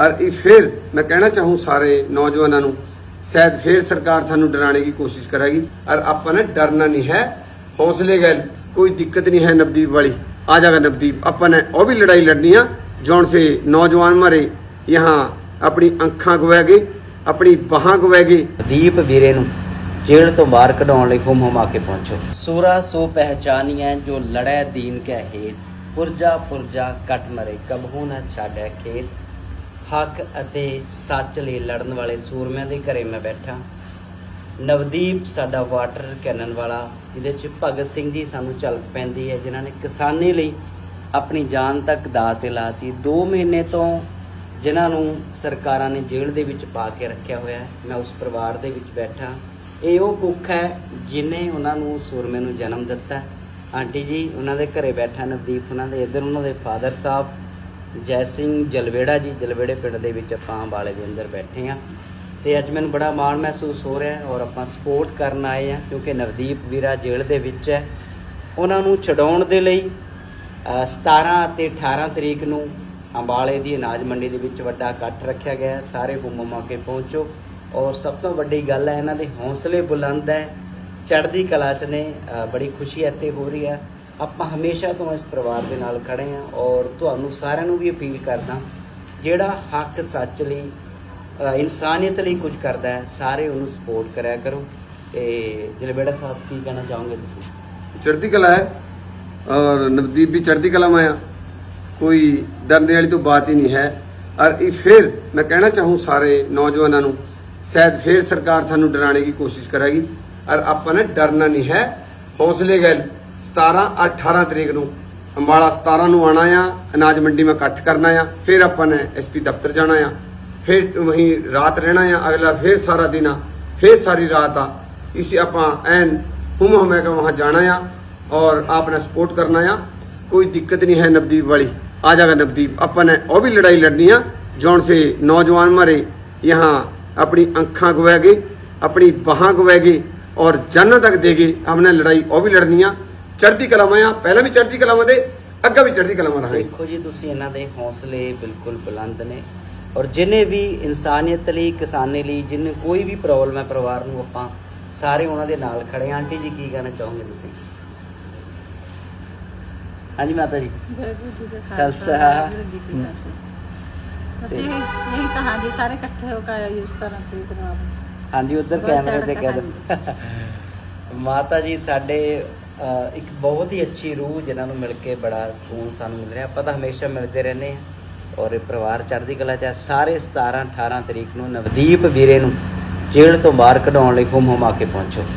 ਔਰ ਇਹ ਫਿਰ ਮੈਂ ਕਹਿਣਾ ਚਾਹੂੰ ਸਾਰੇ ਨੌਜਵਾਨਾਂ ਨੂੰ, ਸ਼ਾਇਦ ਫਿਰ ਸਰਕਾਰ ਤੁਹਾਨੂੰ ਡਰਾਣੇ ਦੀ ਕੋਸ਼ਿਸ਼ ਕਰੇਗੀ ਔਰ ਆਪਾਂ ਨੇ ਡਰਨਾ ਨਹੀਂ ਹੈ, ਹੌਸਲੇ ਗੱਲ ਕੋਈ ਦਿੱਕਤ ਨਹੀਂ ਹੈ ਨਵਦੀਪ ਵਾਲੀ। ਆ ਜਾਗਾ ਨਵਦੀਪ, ਆਪਾਂ ਨੇ ਉਹ ਵੀ ਲੜਾਈ ਲੜਨੀ ਆ ਜੌਣ ਸੇ ਨੌਜਵਾਨ ਮਾਰੇ, ਯਹਾਂ ਆਪਣੀ ਅੱਖਾਂ ਗਵਾ ਗਏ, ਆਪਣੀ ਬਾਹਾਂ ਗਵਾ ਗਏ। ਦੀਪ ਵੀਰੇ ਨੂੰ ਜੇਲ ਤੋਂ ਬਾਹਰ ਕਢਾਉਣ ਲਈ ਹੁਮ ਹੁਮਾ ਕੇ ਪਹੁੰਚੋ। ਸੂਰਾ ਸੋ ਪਹਿਚਾਨੀਐ ਜੋ ਲੜੈ ਦੀਨ ਕੈ ਪੁਰਜਾ ਪੁਰਜਾ ਕਟ ਮਰੇ ਕਬਹੂ ਨਾ ਛਾੜੈ ਖੇਤ। ਹੱਕ ਅਤੇ ਸੱਚ ਲਈ ਲੜਨ ਵਾਲੇ ਸੂਰਮਿਆਂ ਦੇ ਘਰੇ ਮੈਂ ਬੈਠਾ। ਨਵਦੀਪ ਸਾਡਾ ਵਾਟਰ ਕੈਨਨ ਵਾਲਾ, ਜਿਹਦੇ ਚ ਭਗਤ ਸਿੰਘ ਜੀ ਸਾਨੂੰ ਝਲਕ ਪੈਂਦੀ ਹੈ, ਜਿਨ੍ਹਾਂ ਨੇ ਕਿਸਾਨੀ ਲਈ ਆਪਣੀ ਜਾਨ ਤੱਕ ਦਾਅ ਤੇ ਲਾਤੀ 2 ਮਹੀਨੇ ਤੋਂ ਜਿਨ੍ਹਾਂ ਨੂੰ ਸਰਕਾਰਾਂ ਨੇ ਜੇਲ੍ਹ ਦੇ ਵਿੱਚ ਪਾ ਕੇ ਰੱਖਿਆ ਹੋਇਆ ਮੈਂ ਉਸ ਪਰਿਵਾਰ ਦੇ ਵਿੱਚ ਬੈਠਾ। ਇਹ ਉਹ ਕੁੱਖ ਹੈ ਜਿਨੇ ਉਹਨਾਂ ਨੂੰ ਸੂਰਮੇ ਨੂੰ ਜਨਮ ਦਿੱਤਾ। ਆਂਟੀ ਜੀ, ਉਹਨਾਂ ਦੇ ਘਰੇ ਬੈਠਾ ਨਵਦੀਪ, ਉਹਨਾਂ ਦੇ ਇੱਧਰ ਉਹਨਾਂ ਦੇ ਫਾਦਰ ਸਾਹਿਬ ਜੈ ਸਿੰਘ ਜਲਵੇੜਾ ਜੀ ਜਲਵੇੜੇ ਪਿੰਡ ਦੇ ਵਿੱਚ ਆਪਾਂ ਅੰਬਾਲੇ ਦੇ ਅੰਦਰ ਬੈਠੇ ਆ ਤੇ ਅੱਜ ਮੈਨੂੰ ਬੜਾ ਮਾਣ ਮਹਿਸੂਸ ਹੋ ਰਿਹਾ ਔਰ ਆਪਾਂ ਸਪੋਰਟ ਕਰਨ ਆਏ ਆ ਕਿਉਂਕਿ ਨਵਦੀਪ ਵੀਰਾ ਜੇਲ੍ਹ ਦੇ ਵਿੱਚ ਹੈ। ਉਹਨਾਂ ਨੂੰ ਛਡਾਉਣ ਦੇ ਲਈ ਅ, 17 ਅਤੇ 18 ਤਰੀਕ ਨੂੰ ਅੰਬਾਲੇ ਦੀ ਅਨਾਜ ਮੰਡੀ ਦੇ ਵਿੱਚ ਵੱਡਾ ਇਕੱਠ ਰੱਖਿਆ ਗਿਆ ਸਾਰੇ ਹੁਮ ਮੌਕੇ ਪਹੁੰਚੋ। ਔਰ ਸਭ ਤੋਂ ਵੱਡੀ ਗੱਲ ਹੈ ਇਹਨਾਂ ਦੇ ਹੌਸਲੇ ਬੁਲੰਦ ਹੈ। ਚੜ੍ਹਦੀ ਕਲਾ ਚ ਨੇ ਬੜੀ ਖੁਸ਼ੀ ਇੱਥੇ ਹੋ ਰਹੀ ਹੈ। ਆਪਾਂ ਹਮੇਸ਼ਾ ਤੋਂ ਇਸ ਪਰਿਵਾਰ ਦੇ ਨਾਲ ਖੜੇ ਆਂ ਔਰ ਤੁਹਾਨੂੰ ਸਾਰਿਆਂ ਨੂੰ ਵੀ ਅਪੀਲ ਕਰਦਾ ਜਿਹੜਾ ਹੱਕ ਸੱਚ ਲਈ ਇਨਸਾਨੀਅਤ ਲਈ ਕੁਝ ਕਰਦਾ ਸਾਰੇ ਉਹਨੂੰ ਸਪੋਰਟ ਕਰਿਆ ਕਰੋ। ਤੇ ਜਲਬੇੜਾ ਸਾਹਿਬ, ਕੀ ਕਹਿਣਾ ਚਾਹੋਗੇ ਤੁਸੀਂ? ਚੜ੍ਹਦੀ ਕਲਾ ਹੈ ਔਰ ਨਵਦੀਪ ਵੀ ਚੜ੍ਹਦੀ ਕਲਾ ਮਾਇਆ। ਕੋਈ ਡਰਨੇ ਵਾਲੀ ਤੋਂ ਬਾਤ ਹੀ ਨਹੀਂ ਹੈ। ਔਰ ਇਹ ਫਿਰ ਮੈਂ ਕਹਿਣਾ ਚਾਹੂੰ ਸਾਰੇ ਨੌਜਵਾਨਾਂ ਨੂੰ, ਸ਼ਾਇਦ ਫਿਰ ਸਰਕਾਰ ਤੁਹਾਨੂੰ ਡਰਾਣੇ ਦੀ ਕੋਸ਼ਿਸ਼ ਕਰੇਗੀ ਔਰ ਆਪਾਂ ਨੇ ਡਰਨਾ ਨਹੀਂ ਹੈ। ਹੌਸਲੇ ਗੱਲ 17 18 ਤਰੀਕ ਨੂੰ ਅੰਬਾਲਾ 17 ਨੂੰ ਆਣਾ ਆ, ਅਨਾਜ ਮੰਡੀ ਮੈਂ ਇਕੱਠ ਕਰਨਾ ਆ, ਫਿਰ ਆਪਾਂ ਨੇ ਐਸਪੀ ਦਫ਼ਤਰ ਜਾਣਾ ਆ, ਫਿਰ ਵਹੀ ਰਾਤ ਰਹਿਣਾ ਆ, ਅਗਲਾ ਫਿਰ ਸਾਰਾ ਦਿਨ ਆ, ਫਿਰ ਸਾਰੀ ਰਾਤ ਆ, ਇਸੇ ਆਪਾਂ ਐਨ ਹੁਮ ਹਮੇ ਕੇ ਵਹਾਂ ਜਾਣਾ ਆ ਔਰ ਆਪ ਨੇ ਸਪੋਰਟ ਕਰਨਾ ਆ, ਕੋਈ ਦਿੱਕਤ ਨਹੀਂ ਹੈ ਨਵਦੀਪ ਵਾਲੀ, ਆ ਜਾਗਾ ਨਵਦੀਪ आ जाएगा नवदीप अपन है और भी लड़ाई लड़नी ਨੌਜਵਾਨ जौन से ਆਪਣੀ ਅੱਖਾਂ यहाँ ਗਏ ਆਪਣੀ ਬਾਹਾਂ अपनी ਗਏ ਔਰ और ਤੱਕ ਦੇ ਗਏ ਆਪਣੇ ਲੜਾਈ ਉਹ ਵੀ ਲੜਨੀ ਆ ਚੜ੍ਹਦੀ ਕਲਾਵਾਂ ਆ ਪਹਿਲਾਂ ਵੀ ਚੜ੍ਹਦੀ ਕਲਾਵਾਂ ਦੇ ਅੱਗਾ ਵੀ ਚੜ੍ਹਦੀ ਕਲਾਵਾਂ ਰਹਾਂਗੇ। ਦੇਖੋ ਜੀ ਤੁਸੀਂ ਇਹਨਾਂ ਦੇ ਹੌਸਲੇ ਬਿਲਕੁਲ ਬੁਲੰਦ ਨੇ। ਔਰ ਜਿਨੇ ਵੀ ਇਨਸਾਨੀਅਤ ਲਈ ਕਿਸਾਨੇ ਲਈ ਜਿੰਨੇ ਕੋਈ ਵੀ ਪ੍ਰੋਬਲਮ ਹੈ ਪਰਿਵਾਰ ਨੂੰ ਆਪਾਂ ਸਾਰੇ ਉਹਨਾਂ ਦੇ ਨਾਲ ਖੜੇ ਹਾਂ। ਆਂਟੀ ਜੀ ਕੀ ਕਹਿਣਾ ਚਾਹੋਗੇ ਤੁਸੀਂ? ਹਾਂਜੀ ਮਾਤਾ ਜੀ। ਵਾਹਿਗੁਰੂ ਜੀ ਦਾ ਹਾਂਜੀ ਉਧਰ ਕੈਮਰੇ ਤੇ ਕਹਿ ਦਿੰਦੇ। ਮਾਤਾ ਜੀ ਸਾਡੇ ਇੱਕ ਬਹੁਤ ਹੀ ਅੱਛੀ ਰੂਹ ਜਿਨ੍ਹਾਂ ਨੂੰ ਮਿਲ ਕੇ ਬੜਾ ਸਕੂਨ ਸਾਨੂੰ ਮਿਲ ਰਿਹਾ। ਆਪਾਂ ਤਾਂ ਹਮੇਸ਼ਾ ਮਿਲਦੇ ਰਹਿੰਦੇ ਹਾਂ ਔਰ ਪਰਿਵਾਰ ਚੜ੍ਹਦੀ ਕਲਾ ਚ ਸਾਰੇ 17 18 ਤਰੀਕ ਨੂੰ ਨਵਦੀਪ ਵੀਰੇ ਨੂੰ ਜੇਲ੍ਹ ਤੋਂ ਬਾਹਰ ਕਢਾਉਣ ਲਈ ਹੁਮ ਹੁਮਾ ਕੇ ਪਹੁੰਚੋ।